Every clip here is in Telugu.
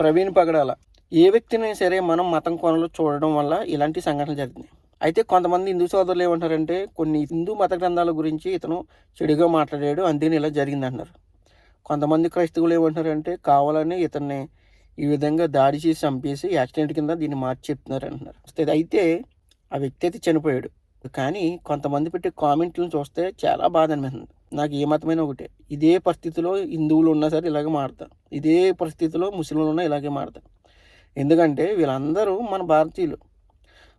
ప్రవీణ్ పగడాల. ఏ వ్యక్తినైనా సరే మనం మతం కోణంలో చూడడం వల్ల ఇలాంటి సంఘటనలు జరిగినాయి అయితే కొంతమంది హిందూ సోదరులు ఏమంటారంటే కొన్ని హిందూ మత గ్రంథాల గురించి ఇతను చెడుగా మాట్లాడాడు అందుకని ఇలా జరిగిందంటారు. కొంతమంది క్రైస్తవులు ఏమంటారంటే కావాలని ఇతన్ని ఈ విధంగా దాడి చేసి చంపేసి యాక్సిడెంట్ కింద దీన్ని మార్చి చెప్తున్నారు అంటున్నారు అయితే- అయితే ఆ వ్యక్తి అయితే చనిపోయాడు. కానీ కొంతమంది పెట్టే కామెంట్లను చూస్తే చాలా బాధ అనిపిస్తుంది. నాకు ఏ మతమైనా ఒకటే. ఇదే పరిస్థితిలో హిందువులు ఉన్నా సరే ఇలాగే మారుతా. ఇదే పరిస్థితిలో ముస్లింలు ఉన్నా ఇలాగే మారుతా. ఎందుకంటే వీళ్ళందరూ మన భారతీయులు.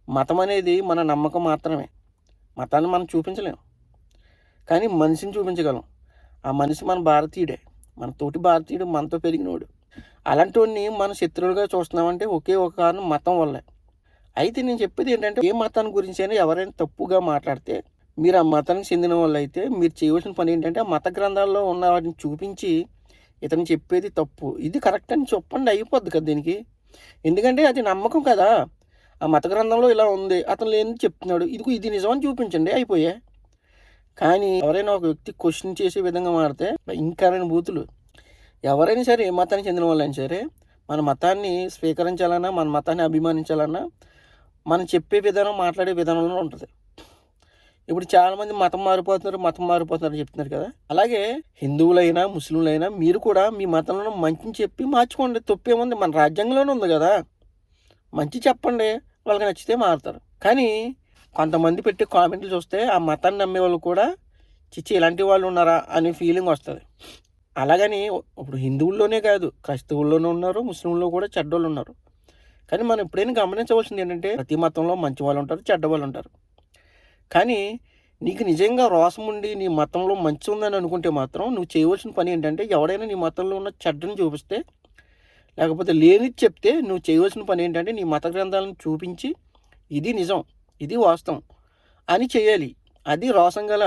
మతం అనేది మన నమ్మకం మాత్రమే. మతాన్ని మనం చూపించలేం. కానీ మనిషిని చూపించగలం. ఆ మనిషి మన భారతీయుడే. మన తోటి భారతీయుడు మనతో పెరిగినోడు. అలాంటి వాడిని మనం శత్రువులుగా చూస్తున్నామంటే ఒకే ఒక కారణం మతం వల్లే. అయితే నేను చెప్పేది ఏంటంటే ఏ మతాన్ని గురించి అయినా ఎవరైనా తప్పుగా మాట్లాడితే మీరు ఆ మతానికి చెందిన వాళ్ళు అయితే మీరు చేయవలసిన పని ఏంటంటే ఆ మత గ్రంథాల్లో ఉన్న వాటిని చూపించి ఇతను చెప్పేది తప్పు. ఇది కరెక్ట్ అని చెప్పండి అయిపోద్ది కదా దీనికి. ఎందుకంటే అది నమ్మకం కదా. ఆ మత గ్రంథంలో ఇలా ఉంది అతను లేని చెప్తున్నాడు. ఇది ఇది నిజమని చూపించండి అయిపోయే. కానీ ఎవరైనా ఒక వ్యక్తి క్వశ్చన్ చేసే విధంగా మారితే ఇంకరైన బూతులు. ఎవరైనా సరే ఏ మతానికి చెందిన వాళ్ళైనా సరే మన మతాన్ని స్వీకరించాలన్నా మన మతాన్ని అభిమానించాలన్నా మనం చెప్పే విధానం మాట్లాడే విధానంలో ఉంటుంది. ఇప్పుడు చాలామంది మతం మారిపోతున్నారు మతం మారిపోతున్నారు చెప్తున్నారు కదా. అలాగే హిందువులైనా ముస్లింలైనా మీరు కూడా మీ మతంలో మంచిని చెప్పి మార్చుకోండి. తప్పేముంది మన రాజ్యాంగంలోనే ఉంది కదా. మంచి చెప్పండి. వాళ్ళకి నచ్చితే మారుతారు. కానీ కొంతమంది పెట్టే కామెంట్లు చూస్తే ఆ మతాన్ని నమ్మే వాళ్ళు కూడా చిచ్చి ఇలాంటి వాళ్ళు ఉన్నారా? అనే ఫీలింగ్ వస్తుంది. అలాగని ఇప్పుడు హిందువుల్లోనే కాదు క్రైస్తవుల్లోనే ఉన్నారు ముస్లింలో కూడా చెడ్డోళ్ళు ఉన్నారు. కానీ మనం ఎప్పుడైనా గమనించవలసింది ఏంటంటే ప్రతి మతంలో మంచి వాళ్ళు ఉంటారు చెడ్డ వాళ్ళు ఉంటారు. కానీ నీకు నిజంగా రోసం ఉండి నీ మతంలో మంచి ఉందని అనుకుంటే మాత్రం నువ్వు చేయవలసిన పని ఏంటంటే ఎవడైనా నీ మతంలో ఉన్న చెడ్డని చూపిస్తే లేకపోతే లేనిది చెప్తే నువ్వు చేయవలసిన పని ఏంటంటే నీ మత గ్రంథాలను చూపించి ఇది నిజం ఇది వాస్తవం అని చేయాలి. అది రోసం గల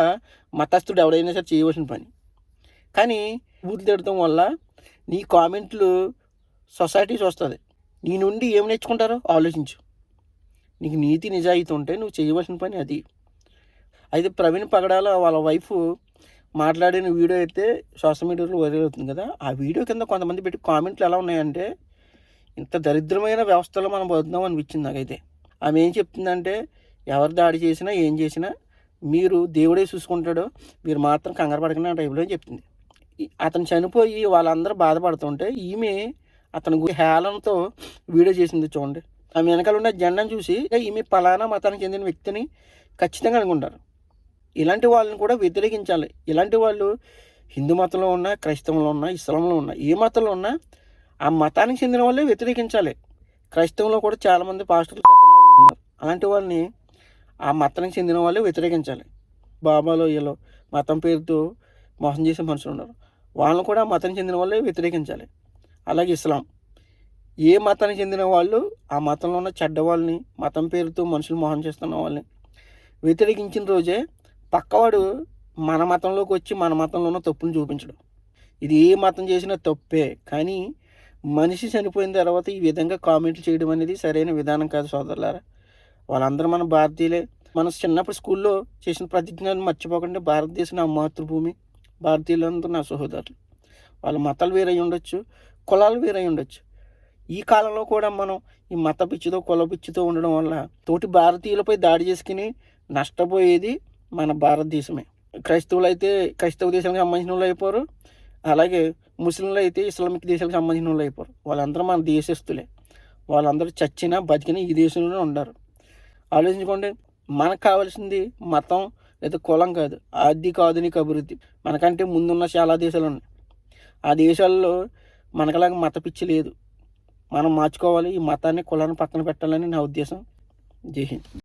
మతస్థుడు ఎవడైనా సరే చేయవలసిన పని. కానీ బూతులు తిడటం వల్ల నీ కామెంట్లు సొసైటీ చూస్తుంది. నీ నుండి ఏం నేర్చుకుంటారో ఆలోచించు. నీకు నీతి నిజాయితీ ఉంటే నువ్వు చేయవలసిన పని అది. అయితే ప్రవీణ్ పగడాల వాళ్ళ వైఫ్ మాట్లాడిన వీడియో అయితే సోషల్ మీడియాలో వైరల్ అవుతుంది కదా ఆ వీడియో కింద కొంతమంది పెట్టి కామెంట్లు ఎలా ఉన్నాయంటే ఇంత దరిద్రమైన వ్యవస్థలో మనం బతుకుదాం అనిపించింది నాకైతే. ఆమె ఏం చెప్తుందంటే ఎవరు దాడి చేసినా ఏం చేసినా మీరు దేవుడే చూసుకుంటాడో మీరు మాత్రం కంగారు పడకుండా ఆ టైంలో చెప్తుంది. అతను చనిపోయి వాళ్ళందరూ బాధపడుతుంటే ఈమె అతని హేళనతో వీడియో చేసింది చూడండి. ఆమె వెనకాల ఉన్న జెండాను చూసి ఈమె పలానా మతానికి చెందిన వ్యక్తిని ఖచ్చితంగా అనుకుంటారు. ఇలాంటి వాళ్ళని కూడా వ్యతిరేకించాలి. ఇలాంటి వాళ్ళు హిందూ మతంలో ఉన్నా క్రైస్తవంలో ఉన్నా ఇస్లాంలో ఉన్నా ఏ మతంలో ఉన్నా ఆ మతానికి చెందిన వాళ్ళే వ్యతిరేకించాలి. క్రైస్తవంలో కూడా చాలామంది పాస్టర్లు పెత్తనాలు ఉన్నారు. అలాంటి వాళ్ళని ఆ మతానికి చెందిన వాళ్ళే వ్యతిరేకించాలి. బాబాలో వీళ్ళు మతం పేరుతో మోసం చేసే మనుషులు ఉన్నారు. వాళ్ళని కూడా ఆ మతానికి చెందిన వాళ్ళే వ్యతిరేకించాలి. అలాగే ఇస్లాం. ఏ మతానికి చెందిన వాళ్ళు ఆ మతంలో ఉన్న చెడ్డ వాళ్ళని మతం పేరుతో మనుషులు మోహం చేస్తున్న వాళ్ళని వ్యతిరేకించిన రోజే పక్కవాడు మన మతంలోకి వచ్చి మన మతంలో ఉన్న తప్పును చూపించడం. ఇది ఏ మతం చేసినా తప్పే కానీ మనిషి చనిపోయిన తర్వాత ఈ విధంగా కామెంట్లు చేయడం అనేది సరైన విధానం కాదు సోదరులారా. వాళ్ళందరూ మన భారతీయులే. మన చిన్నప్పుడు స్కూల్లో చేసిన ప్రతిజ్ఞను మర్చిపోకుండా భారతదేశం నా మాతృభూమి. భారతీయులందరూ నా సహోదరులు. వాళ్ళ మతాలు వేరై ఉండొచ్చు కులాలు వేరై ఉండొచ్చు. ఈ కాలంలో కూడా మనం ఈ మత పిచ్చితో కుల పిచ్చితో ఉండడం వల్ల తోటి భారతీయులపై దాడి చేసుకుని నష్టపోయేది మన భారతదేశమే. క్రైస్తవులు అయితే క్రైస్తవ దేశానికి సంబంధించిన వాళ్ళు అయిపోరు. అలాగే ముస్లింలు అయితే ఇస్లామిక్ దేశాలకు సంబంధించిన వాళ్ళు అయిపోరు. వాళ్ళందరూ మన దేశస్తులే వాళ్ళందరూ చచ్చినా బతికినా ఈ దేశంలోనే ఉండరు. ఆలోచించుకోండి. మనకు కావాల్సింది మతం లేదా కులం కాదు. ఆర్థిక ఆధునిక అభివృద్ధి. మనకంటే ముందున్న చాలా దేశాలు ఉన్నాయి. ఆ దేశాల్లో మనకలాగా మత పిచ్చి లేదు. మనం మార్చుకోవాలి. ఈ మతాన్ని కులాన్ని పక్కన పెట్టాలని నా ఉద్దేశం. జై హింద్.